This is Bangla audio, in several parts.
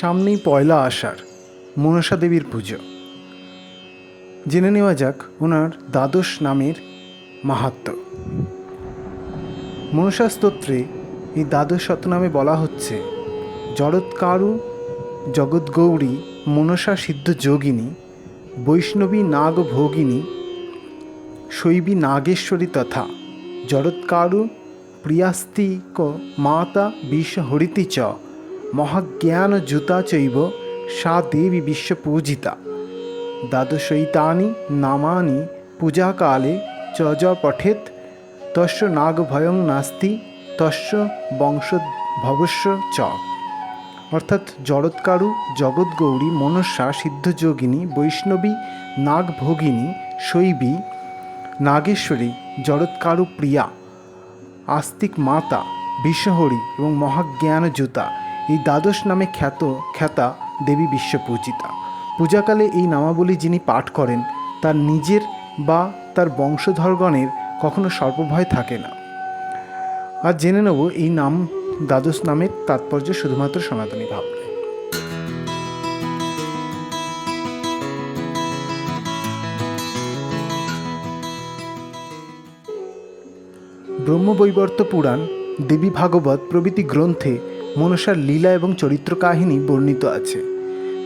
সামনেই পয়লা আষাঢ়, মনসা দেবীর পুজো। জেনে নেওয়া যাক ওনার দ্বাদশ নামের মাহাত্ম্য মনসা স্তোত্রে এই দ্বাদশ শতনামে বলা হচ্ছে জড়ৎকারু জগৎগৌরী মনসা সিদ্ধ যোগিনী, বৈষ্ণবী নাগ ভোগিনী, শৈবী নাগেশ্বরী তথা জড়ৎকারু প্রিয়াস্তিক মাতা বিষ হরিতি চ। মহাজ্ঞান জুতা চৈব সা দেবী বিশ্বপূজিতা। দ্বাদশৈতানি নামানি পূজাকালে চ য পঠেত তস্য নাগভয়ং নাস্তি, তস্য বংশভবস্য চ। অর্থাৎ জড়ৎকারু, জগৎগৌরী মনসা সিদ্ধযোগিনী, বৈষ্ণবী, নাগভোগিনী, শৈবী, নাগেশ্বরী, জড়ৎকারু প্রিয়া, আস্তিক মাতা বিশ্বহরি এবং মহাজ্ঞান জুতা এই দ্বাদশ নামে খ্যাত, খ্যাতা দেবী বিশ্বপূজিতা। পূজাকালে এই নামাবলী যিনি পাঠ করেন, তার নিজের বা তার বংশধরগণের কখনো সর্বভয় থাকে না। আর জেনে নেব, এই নাম, দ্বাদশ নামের তাৎপর্য শুধুমাত্র সনাতনী ভাব ব্রহ্মবৈবর্ত পুরাণ, দেবী ভাগবত প্রভৃতি গ্রন্থে মনসার লীলা এবং চরিত্র কাহিনী বর্ণিত আছে।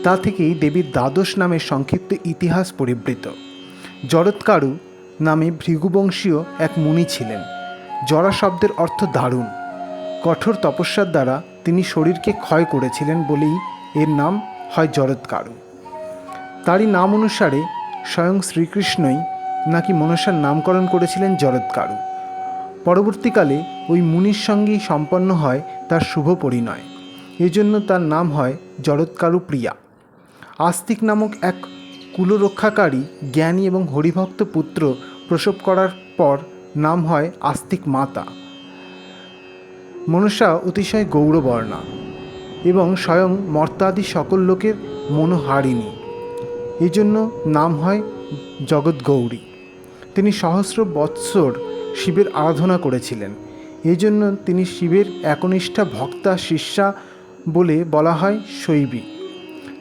তা থেকেই দেবীর দ্বাদশ নামের সংক্ষিপ্ত ইতিহাস পরিবৃত। জরৎকারু নামে ভৃগুবংশীয় এক মুনি ছিলেন। জরা শব্দের অর্থ দারুণ। কঠোর তপস্যার দ্বারা তিনি শরীরকে ক্ষয় করেছিলেন বলেই এর নাম হয় জরৎকারু। তারই নাম অনুসারে স্বয়ং শ্রীকৃষ্ণই নাকি মনসার নামকরণ করেছিলেন জরৎকারু। পরবর্তীকালে ওই মুনির সঙ্গেই সম্পন্ন হয় তার শুভ পরিণয়। এজন্য তার নাম হয় জরৎকারু প্রিয়া। আস্তিক নামক এক কুলরক্ষাকারী, জ্ঞানী এবং হরিভক্ত পুত্র প্রসব করার পর নাম হয় আস্তিক মাতা। মনসা অতিশয় গৌরবর্ণা এবং স্বয়ং মর্তাদি সকল লোকের মনোহারিণী। এই জন্য নাম হয় জগৎগৌরী। তিনি সহস্র বৎসর শিবের আরাধনা করেছিলেন। এই জন্য তিনি শিবের একনিষ্ঠা ভক্তা শিষ্যা বলে বলা হয় শৈবী।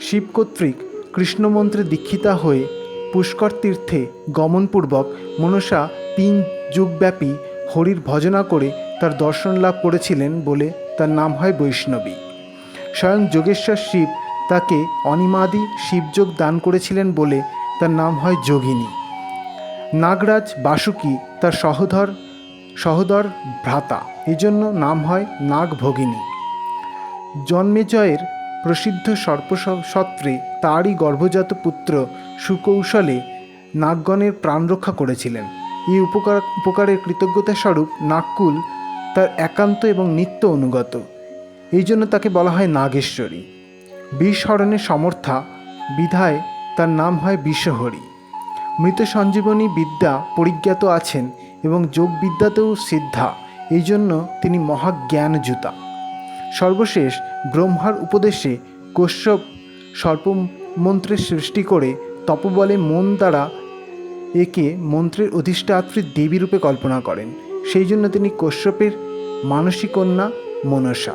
শিব কর্তৃক কৃষ্ণমন্ত্রে দীক্ষিতা হয়ে পুষ্কর তীর্থে গমনপূর্বক মনসা তিন যুগব্যাপী হরির ভজনা করে তার দর্শন লাভ করেছিলেন বলে তার নাম হয় বৈষ্ণবী। স্বয়ং যোগেশ্বর শিব তাকে অনিমাদি শিবযোগ দান করেছিলেন বলে তার নাম হয় যোগিনী। নাগরাজ বাসুকি তার সহধর সহদর ভ্রাতা। এই জন্য নাম হয় নাগভগিনী। জন্মেজয়ের প্রসিদ্ধ সর্পসত্রে তারই গর্ভজাত পুত্র সুকৌশলে নাগগণের প্রাণ রক্ষা করেছিলেন। এই উপকার, উপকারের কৃতজ্ঞতা স্বরূপ নাগকুল তার একান্ত এবং নিত্য অনুগত। এই জন্য তাকে বলা হয় নাগেশ্বরী। বিষহরণের সমর্থা বিধায় তার নাম হয় বিশ্বহরী মৃত সঞ্জীবনী বিদ্যা পরিজ্ঞাত আছেন এবং যোগবিদ্যাতেও সিদ্ধা। এই জন্য তিনি মহাজ্ঞানযুতা সর্বশেষ ব্রহ্মার উপদেশে কশ্যপ সর্পমন্ত্রের সৃষ্টি করে তপবলে মন দ্বারা একে মন্ত্রের অধিষ্ঠাত্রী দেবীরূপে কল্পনা করেন। সেই জন্য তিনি কশ্যপের মানসী কন্যা মনসা।